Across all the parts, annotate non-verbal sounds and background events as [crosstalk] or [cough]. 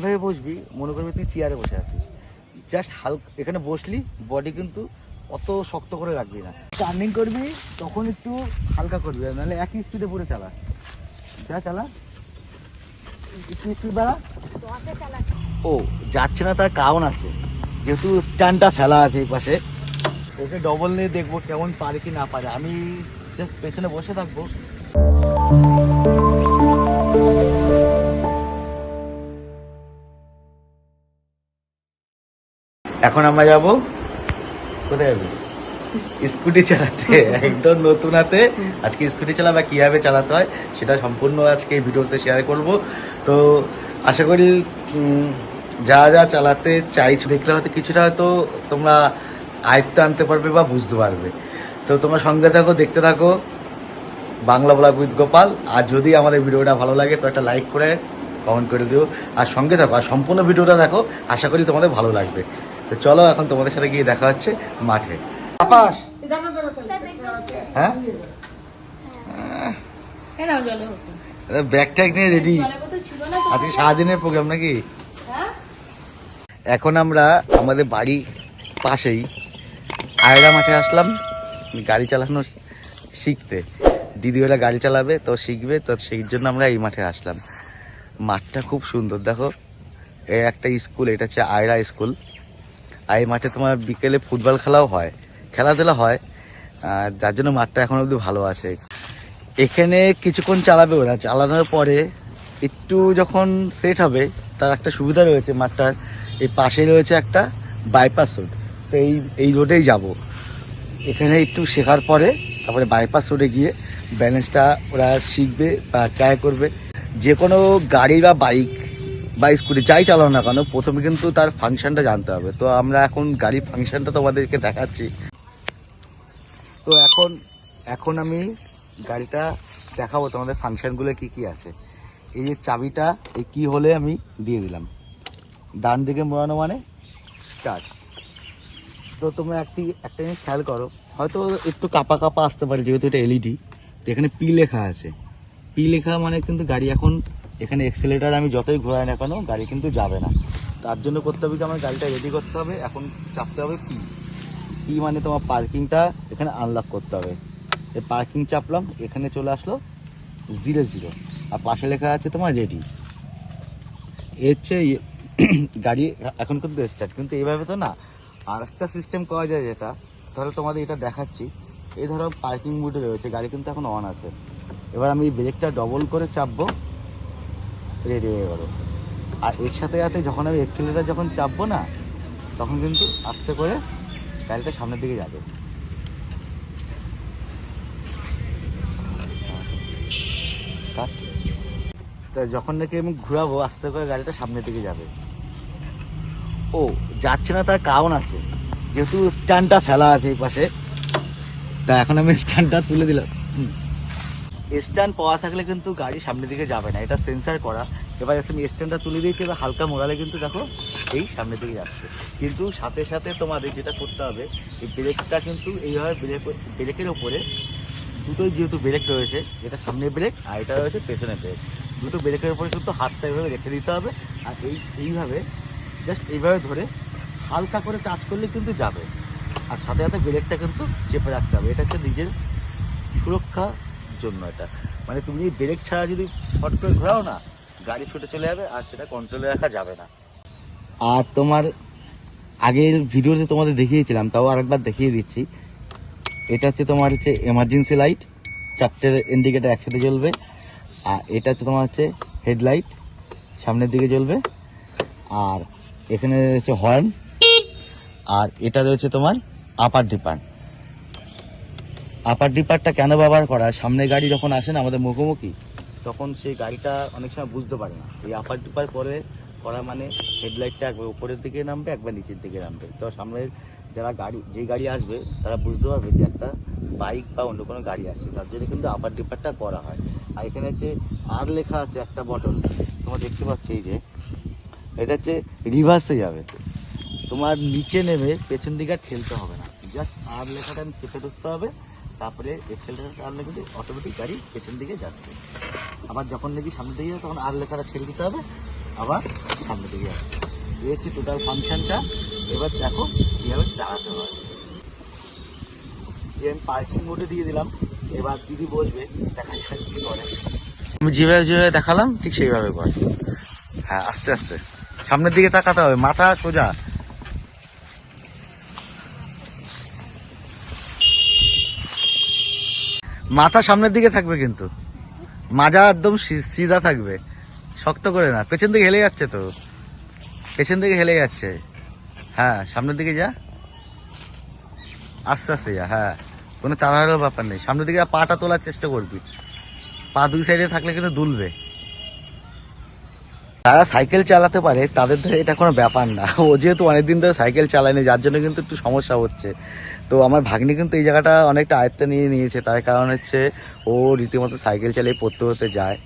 এমনভাবে বসবি, মনে করবি তুই চেয়ারে বসে আছিস। জাস্ট হালকা, এখানে বসলি বডি কিন্তু অত শক্ত করে রাখবি না। টার্নিং করবি, তখন একটু হালকা করবি নাহলে একই স্পিডে পুরো চালা। যা চালা। একটু ও, যাচ্ছে না তার কারণ আছে। যেহেতু স্ট্যান্ডটা ফেলা আছে এই পাশে। ওকে ডবল নিয়ে দেখব কেমন পারে কি না পারে। আমি জাস্ট পেছনে বসে থাকব। এখন আমরা যাব কোথায় যাবি? স্কুটি চালাতে, একদম নতুন হাতে। আজকে স্কুটি চালাবে, কীভাবে চালাতে হয়, সেটা সম্পূর্ণ আজকে এই ভিডিওতে শেয়ার করব। তো আশা করি যা যা চালাতে চাইছো, দেখলে হয়তো কিছুটা হয়তো তোমরা আয়ত্ত আনতে পারবে বা বুঝতে পারবে। তো তোমরা সঙ্গে থাকো, দেখতে থাকো। Bangla blog with Gopal. আর যদি আমাদের ভিডিওটা ভালো লাগে, তো একটা লাইক করে কমেন্ট করে দিও। আর সঙ্গে থাকো, আর সম্পূর্ণ ভিডিওটা দেখো। আশা করি তোমাদের ভালো লাগবে। তো চলো এখন তোমাদের সাথে গিয়ে দেখা হচ্ছে মাঠে। হ্যাঁ? ব্যাগ ট্যাগ নিয়ে রেডি সারাদিনের এখন আমরা আমাদের বাড়ি পাশেই। আয়রা মাঠে আসলাম। গাড়ি চালানো শিখতে। দিদি ওরা গাড়ি চালাবে, তো শিখবে, তো সেই জন্য আমরা এই মাঠে আসলাম। মাঠটা খুব সুন্দর, দেখো। একটা স্কুল, এটা হচ্ছে আয়রা স্কুল। আর এই মাঠে তোমার বিকেলে ফুটবল খেলাও হয়, খেলাধুলা হয় যার জন্য মাঠটা এখন অবধি ভালো আছে। এখানে কিছুক্ষণ চালাবে ওরা, চালানোর পরে একটু যখন সেট হবে, তার একটা সুবিধা রয়েছে মাঠটার, এই পাশে রয়েছে একটা বাইপাস রোড তো এই এই রোডেই যাব। এখানে একটু শেখার পরে তারপরে বাইপাস রোডে গিয়ে ব্যালেন্সটা ওরা শিখবে বা ট্রাই করবে। যে কোনো গাড়ি বা বাইক বা স্কুটি যাই চালাও না কেন, প্রথমে কিন্তু তার ফাংশনটা জানতে হবে। তো আমরা এখন গাড়ির ফাংশনটা তোমাদেরকে দেখাচ্ছি। তো এখন এখন আমি গাড়িটা দেখাবো তোমাদের ফাংশনগুলো কি কি আছে। এই যে চাবিটা, এই কি হলে আমি দিয়ে দিলাম। ডান দিকে মোড়ানো মানে স্টার্ট তো তোমরা একটি, একটা জিনিস খেয়াল করো, হয়তো একটু কাপা কাপা আসতে পারে, যেহেতু এটা এলইডি তো এখানে পি লেখা আছে। পি লেখা মানে কিন্তু গাড়ি এখন এখানে এক্সেলেটার আমি যতই ঘোরাই না কেন, গাড়ি কিন্তু যাবে না। তার জন্য করতে হবে কি, আমার গাড়িটা রেডি করতে হবে। এখন চাপতে হবে পি পি মানে তোমার পার্কিংটা এখানে আনলক করতে হবে। এই পার্কিং চাপলাম, এখানে চলে আসলো জিরো জিরো আর পাশে লেখা আছে তোমার রেডি এর হচ্ছে ইয়ে- [coughs] গাড়ি এখন কিন্তু স্টার্ট কিন্তু এইভাবে তো না, আর একটা সিস্টেম করা যায় যেটা ধরো তোমাদের এটা দেখাচ্ছি। এই ধরো পার্কিং মোডে রয়েছে, গাড়ি কিন্তু এখন অন আছে। এবার আমি ব্রেকটা ডবল করে চাপবো। রেডি হয়ে গেলো। আর এর সাথে সাথে যখন আমি এক্সেলেটার যখন চাপবো না, তখন কিন্তু আস্তে করে গাড়িটা সামনের দিকে যাবে। তা যখন নাকি আমি ঘোরাবো, আস্তে করে গাড়িটা সামনের দিকে যাবে। ও, যাচ্ছে না, তার কারণ আছে। যেহেতু স্ট্যান্ডটা ফেলা আছে এই পাশে, তা এখন আমি স্ট্যান্ডটা তুলে দিলাম। স্ট্যান্ড পাওয়া থাকলে কিন্তু গাড়ি সামনের দিকে যাবে না, এটা সেন্সার করা। এবার এসে আমি স্ট্যান্ডটা তুলে দিয়েছি, এবার হালকা মোড়ালে কিন্তু দেখো এই সামনের দিকে যাচ্ছে। কিন্তু সাথে সাথে তোমাদের যেটা করতে হবে, এই ব্রেকটা কিন্তু এইভাবে ব্রেক ব্রেকের ওপরে দুটোই যেহেতু ব্রেক রয়েছে, এটা সামনের ব্রেক আর এটা রয়েছে পেছনের ব্রেক দুটো ব্রেকের উপরে কিন্তু হাতটা এইভাবে রেখে দিতে হবে আর এই, এইভাবে জাস্ট এইভাবে ধরে হালকা করে টাচ করলে কিন্তু যাবে। আর সাথে সাথে ব্রেকটা কিন্তু চেপে রাখতে হবে। এটা হচ্ছে নিজের সুরক্ষার জন্য এটা। মানে তুমি ব্রেক ছাড়া যদি ফট করে ঘোরাও না, গাড়ি ছুটে চলে যাবে আর সেটা কন্ট্রোলে রাখা যাবে না। আর তোমার আগের ভিডিওতে তোমাদের দেখিয়েছিলাম, তাও আরেকবার দেখিয়ে দিচ্ছি। এটা হচ্ছে তোমার হচ্ছে এমার্জেন্সি লাইট চারটে ইন্ডিকেটার একসাথে জ্বলবে। আর এটা হচ্ছে তোমার হচ্ছে হেডলাইট সামনের দিকে জ্বলবে। আর এখানে রয়েছে হর্ন আর এটা রয়েছে তোমার আপার ডিপার আপার ডিপারটা কেন ব্যবহার করা? সামনে গাড়ি যখন আসে না আমাদের মুখোমুখি, তখন সেই গাড়িটা অনেক সময় বুঝতে পারে না। এই আপার ডিপার পরে করা মানে হেডলাইটটা একবার উপরের দিকে নামবে, একবার নিচের দিকে নামবে। তো সামনে যারা গাড়ি, যেই গাড়ি আসবে, তারা বুঝতে পারবে যে একটা বাইক বা অন্য কোনো গাড়ি আসছে। তার জন্য কিন্তু আপার ডিপারটা করা হয়। আর এখানে হচ্ছে আর লেখা আছে একটা বটন তোমরা দেখতে পাচ্ছ এই যে, এটা হচ্ছে রিভার্সে যাবে। তোমার নিচে নেমে পেছন দিকে ঠেলতে হবে না। জাস্ট আর লেখাটা আমি চেপে ধরতে হবে। তারপরে এক্সেলটা টানলে কিন্তু অটোমেটিক গাড়ি পেছন দিকে যাচ্ছে। আবার যখন নাকি সামনে দিকে তখন আর লেখাটা ছেড়ে দিতে হবে, আবার সামনে দিকে যাচ্ছে। এই হচ্ছে টোটাল ফাংশনটা এবার দেখো কীভাবে চালাতে হয়। আমি পার্কিং দিয়ে দিলাম। এবার দিদি দেখা আমি যেভাবে যেভাবে দেখালাম, ঠিক সেইভাবে কর। হ্যাঁ আস্তে আস্তে। সামনের দিকে তাকাতে হবে, মাথা সোজা। মাথা সামনের দিকে থাকবে কিন্তু। মাজা একদম সিধা থাকবে। শক্ত করে না। পেছন দিকে হেলে যাচ্ছে তো। পেছন দিকে হেলে যাচ্ছে। হ্যাঁ সামনের দিকে যা। আস্তে আস্তে যা হ্যাঁ। কোনো তাড়াহাড়ো ব্যাপার নেই। সামনের দিকে পাটা তোলার চেষ্টা করবি। পা দুই সাইডে থাকলে কিন্তু দুলবে। যারা সাইকেল চালাতে পারে, তাদের ধরে এটা কোনো ব্যাপার না। ও যেহেতু অনেকদিন ধরে সাইকেল চালায়নি, যার জন্য কিন্তু একটু সমস্যা হচ্ছে। তো আমার ভাগ্নি কিন্তু এই জায়গাটা অনেকটা আয়ত্তে নিয়ে নিয়েছে। তার কারণ হচ্ছে ও রীতিমতো সাইকেল চালিয়ে পড়তে হতে যায়।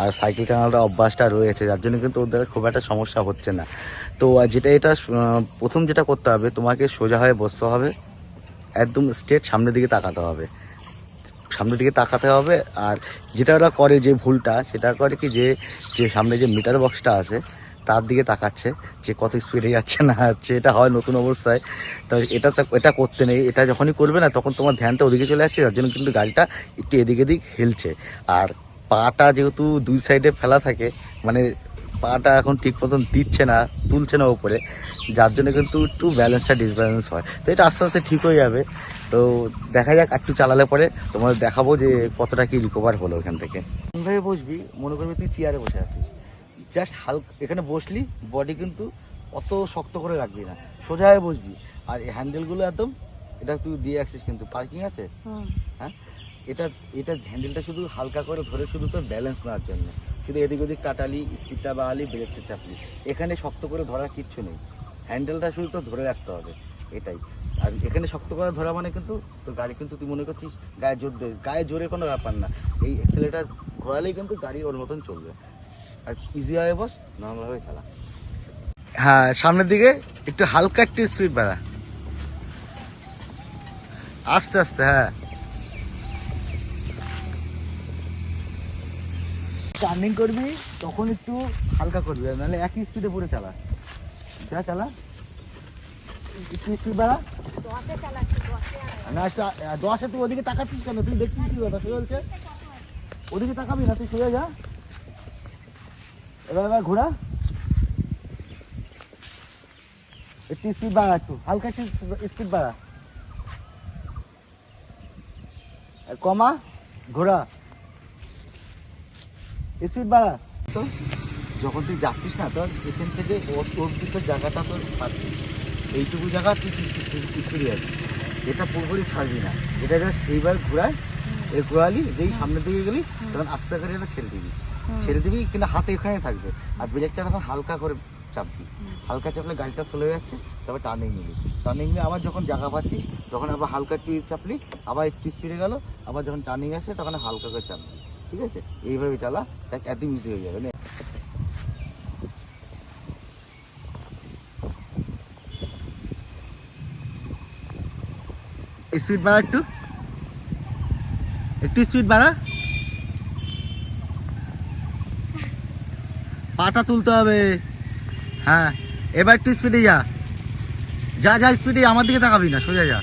আর সাইকেল চালানোটা অভ্যাসটা রয়েছে, যার জন্য কিন্তু ওদের খুব একটা সমস্যা হচ্ছে না। তো যেটা এটা প্রথম যেটা করতে হবে, তোমাকে সোজা হয়ে বসতে হবে। একদম স্ট্রেট সামনের দিকে তাকাতে হবে। সামনের দিকে তাকাতে হবে, আর যেটা ওরা করে যে ভুলটা, সেটা করে কি যে যে সামনে যে মিটার বক্সটা আছে, তার দিকে তাকাচ্ছে, যে কত স্পিডে যাচ্ছে না যাচ্ছে, এটা হয় নতুন অবস্থায়। তো এটা এটা করতে নেই, এটা যখনই করবে না, তখন তোমার ধ্যানটা ওদিকে চলে যাচ্ছে যার জন্য কিন্তু গাড়িটা একটু এদিক এদিক হেলছে। আর পাটা যেহেতু দুই সাইডে ফেলা থাকে মানে পাটা এখন ঠিক মতন দিচ্ছে না তুলছে না উপরে যার জন্য কিন্তু একটু ব্যালেন্সটা ডিসব্যালেন্স হয়। তো এটা আস্তে আস্তে ঠিক হয়ে যাবে। তো দেখা যাক একটু চালালে পরে তোমাদের দেখাবো যে কতটা কি রিকভার হলো ওখান থেকে। ভাবে বসবি মনে করবি তুই চেয়ারে বসে আছিস। জাস্ট হালকা এখানে বসলি বডি কিন্তু অত শক্ত করে রাখবি না। সোজা হয়ে বসবি। আর এই হ্যান্ডেলগুলো একদম এটা তুই দিয়ে আসছিস কিন্তু। পার্কিং আছে? হ্যাঁ? এটা এটা হ্যান্ডেলটা শুধু হালকা করে ধরে শুধু তোর ব্যালেন্স নেওয়ার জন্য। শুধু এদিক ওদিক কাটালি, স্পিডটা বাড়ালি, ব্রেকটা চাপলি। এখানে শক্ত করে ধরার কিচ্ছু নেই। হ্যান্ডেলটা শুধু তো ধরে রাখতে হবে, এটাই। আর এখানে শক্ত করে ধরা মানে কিন্তু তোর গাড়ি কিন্তু তুই মনে করছিস গায়ে জোর গায়ে জোরে কোনো ব্যাপার না। এই এক্সেলেটার ঘোরালেই কিন্তু গাড়ি ওর মতন চলবে। আর ইজি হয়ে বস নর্মালভাবে চালা। হ্যাঁ সামনের দিকে একটু হালকা একটু স্পিড বাড়া। আস্তে আস্তে হ্যাঁ। টার্নিং করবি, তখন একটু হালকা করবি, নাহলে একই স্পিডে পুরো চালা। যা চালা। একটু স্পিড বাড়া। না দশে তুই ওদিকে তাকাচ্ছিস কেন? তুই দেখছিস কি কথা কি বলছে, ওদিকে তাকাবি না, তুই সোজা যা। এবার এবার ঘোরা। একটু স্পিড বাড়া একটু, হালকা একটু স্পিড বাড়া। কমা, ঘোরা। স্পিড বাড়া। তো যখন তুই যাচ্ছিস না তোর এখান থেকে ওর তোর দিকের জায়গাটা তোর পাচ্ছিস। এইটুকু জায়গা তুই স্পিডে যাচ্ছিস এটা পুরোপুরি ছাড়বি না। এটা জাস্ট এইবার ঘোরায় এ ঘোরালি যেই সামনের দিকে গেলি তখন আস্তে করে এটা ছেড়ে দিবি। ছেড়ে দিবি কিন্তু হাতে এখানে থাকবে। আর ব্রেকটা তখন হালকা করে চাপবি। হালকা চাপলে গাড়িটা চলে যাচ্ছে তবে টার্নিং নিবি। টার্নিং নিয়ে আবার যখন জায়গা পাচ্ছিস তখন আবার হালকা একটু চাপলি আবার একটু স্পিডে গেল আবার যখন টার্নিং আসে তখন হালকা করে চাপবি। ঠিক আছে? এইভাবে চালা, দেখ, একদম ইজি হয়ে যাবে। স্পিড বাড়া একটু। একটু স্পিড বাড়া। পাটা তুলতে হবে। হ্যাঁ এবার একটু স্পিডে যা। যা যা স্পিডে আমার দিকে তাকাবি না, সোজা যা।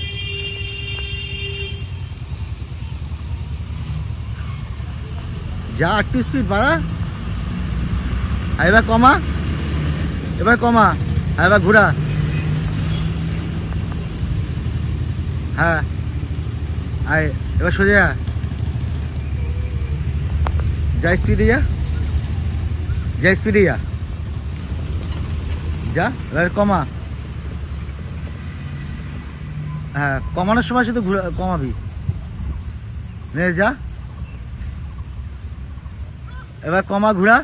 যা একটু স্পিড বাড়া। আর এবার কমা। এবার কমা। আর এবার ঘোরা। হ্যাঁ। আয়, এবার সোজা যা স্পিডে যা। যা স্পিডে যা। যা, এবার কমা। হ্যাঁ কমানোর সময় শুধু ঘুরা, কমাবি। নে, যা। এবার কমা ঘোরা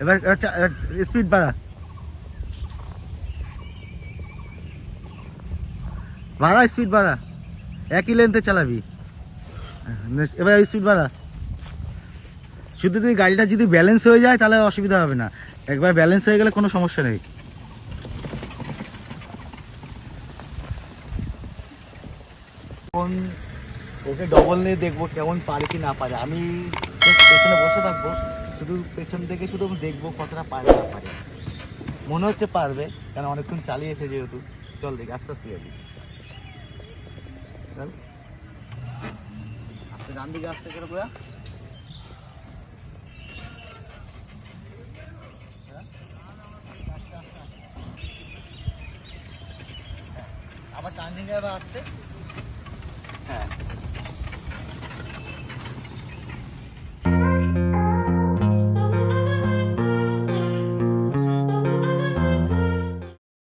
এবার স্পিড বাড়া। বাড়া স্পিড বাড়া। একই লেন্থে চালাবি। এবার স্পিড বাড়া। শুধু তুই গাড়িটা যদি ব্যালেন্স হয়ে যায়, তাহলে অসুবিধা হবে না। একবার ব্যালেন্স হয়ে গেলে কোনো সমস্যা নেই এখন ওকে ডবল নিয়ে দেখব কেমন পারে কি না পারে। আমি পেছনে বসে থাকব, শুধু পেছন থেকে শুধু দেখব কতটা পারে না পারে। মনে হচ্ছে পারবে কারণ অনেকক্ষণ চালিয়েছে যেহেতু। চল দেখি, আস্তে আস্তে যাবি চল। আস্তে ডান দিকে আসতে করে পুরা? আবার টার্নিং আসতে?